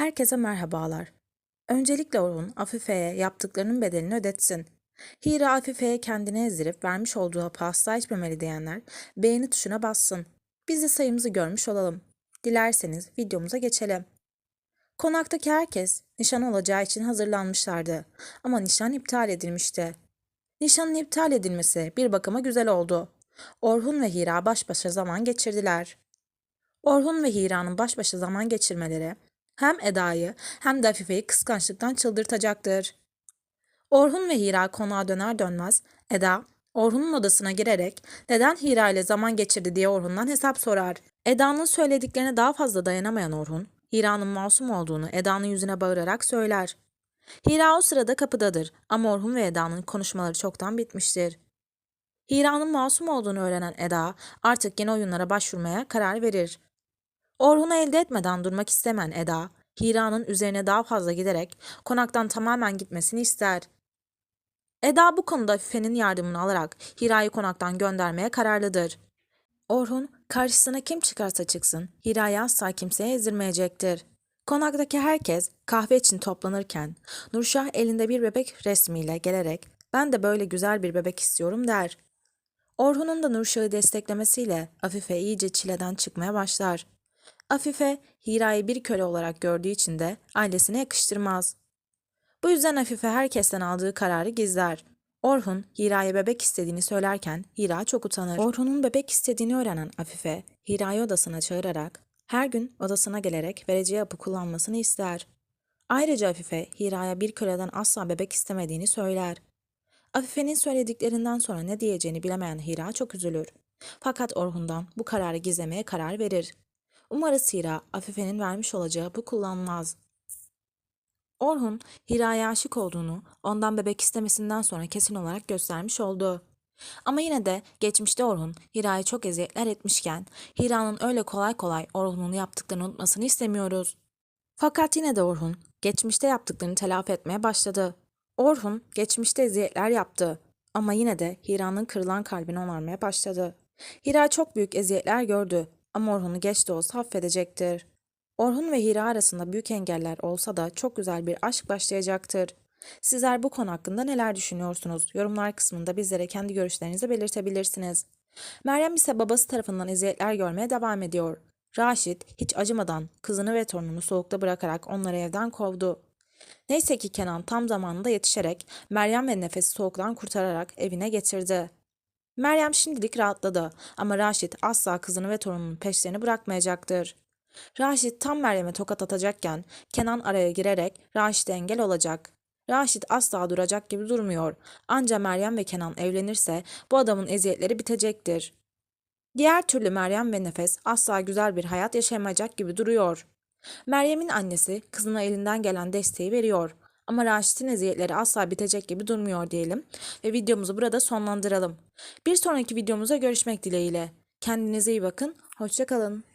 Herkese merhabalar. Öncelikle Orhun, Afife'ye yaptıklarının bedelini ödetsin. Hira Afife'ye kendini ezdirip vermiş olduğu hapı asla içmemeli diyenler beğeni tuşuna bassın. Biz de sayımızı görmüş olalım. Dilerseniz videomuza geçelim. Konaktaki herkes nişan olacağı için hazırlanmışlardı ama nişan iptal edilmişti. Nişanın iptal edilmesi bir bakıma güzel oldu. Orhun ve Hira baş başa zaman geçirdiler. Orhun ve Hira'nın baş başa zaman geçirmeleri hem Eda'yı hem de Afife'yi kıskançlıktan çıldırtacaktır. Orhun ve Hira konağa döner dönmez Eda Orhun'un odasına girerek neden Hira ile zaman geçirdi diye Orhun'dan hesap sorar. Eda'nın söylediklerine daha fazla dayanamayan Orhun, Hira'nın masum olduğunu Eda'nın yüzüne bağırarak söyler. Hira o sırada kapıdadır ama Orhun ve Eda'nın konuşmaları çoktan bitmiştir. Hira'nın masum olduğunu öğrenen Eda artık yeni oyunlara başvurmaya karar verir. Orhun'u elde etmeden durmak istemeyen Eda, Hira'nın üzerine daha fazla giderek konaktan tamamen gitmesini ister. Eda bu konuda Afife'nin yardımını alarak Hira'yı konaktan göndermeye kararlıdır. Orhun, karşısına kim çıkarsa çıksın, Hira'yı asla kimseye ezdirmeyecektir. Konaktaki herkes kahve için toplanırken Nurşah elinde bir bebek resmiyle gelerek ben de böyle güzel bir bebek istiyorum der. Orhun'un da Nurşah'ı desteklemesiyle Afife iyice çileden çıkmaya başlar. Afife, Hira'yı bir köle olarak gördüğü için de ailesine yakıştırmaz. Bu yüzden Afife herkesten aldığı kararı gizler. Orhun, Hira'ya bebek istediğini söylerken Hira çok utanır. Orhun'un bebek istediğini öğrenen Afife, Hira'yı odasına çağırarak her gün odasına gelerek vereceği hapı kullanmasını ister. Ayrıca Afife, Hira'ya bir köleden asla bebek istemediğini söyler. Afife'nin söylediklerinden sonra ne diyeceğini bilemeyen Hira çok üzülür. Fakat Orhun'dan bu kararı gizlemeye karar verir. Umarız Hira, Afife'nin vermiş olacağı bu kullanmaz. Orhun, Hira'ya aşık olduğunu ondan bebek istemesinden sonra kesin olarak göstermiş oldu. Ama yine de geçmişte Orhun, Hira'ya çok eziyetler etmişken, Hira'nın öyle kolay kolay Orhun'un yaptıklarını unutmasını istemiyoruz. Fakat yine de Orhun, geçmişte yaptıklarını telafi etmeye başladı. Orhun, geçmişte eziyetler yaptı. Ama yine de Hira'nın kırılan kalbini onarmaya başladı. Hira çok büyük eziyetler gördü ama Orhun'u geç de olsa affedecektir. Orhun ve Hira arasında büyük engeller olsa da çok güzel bir aşk başlayacaktır. Sizler bu konu hakkında neler düşünüyorsunuz? Yorumlar kısmında bizlere kendi görüşlerinizi belirtebilirsiniz. Meryem ise babası tarafından eziyetler görmeye devam ediyor. Raşit hiç acımadan kızını ve torununu soğukta bırakarak onları evden kovdu. Neyse ki Kenan tam zamanında yetişerek Meryem ve Nefes'i soğuktan kurtararak evine getirdi. Meryem şimdilik rahatladı ama Raşit asla kızını ve torununun peşlerini bırakmayacaktır. Raşit tam Meryem'e tokat atacakken Kenan araya girerek Raşit'e engel olacak. Raşit asla duracak gibi durmuyor. Anca Meryem ve Kenan evlenirse bu adamın eziyetleri bitecektir. Diğer türlü Meryem ve Nefes asla güzel bir hayat yaşayamayacak gibi duruyor. Meryem'in annesi kızına elinden gelen desteği veriyor. Ama Raşit'in eziyetleri asla bitecek gibi durmuyor diyelim ve videomuzu burada sonlandıralım. Bir sonraki videomuzda görüşmek dileğiyle. Kendinize iyi bakın, hoşçakalın.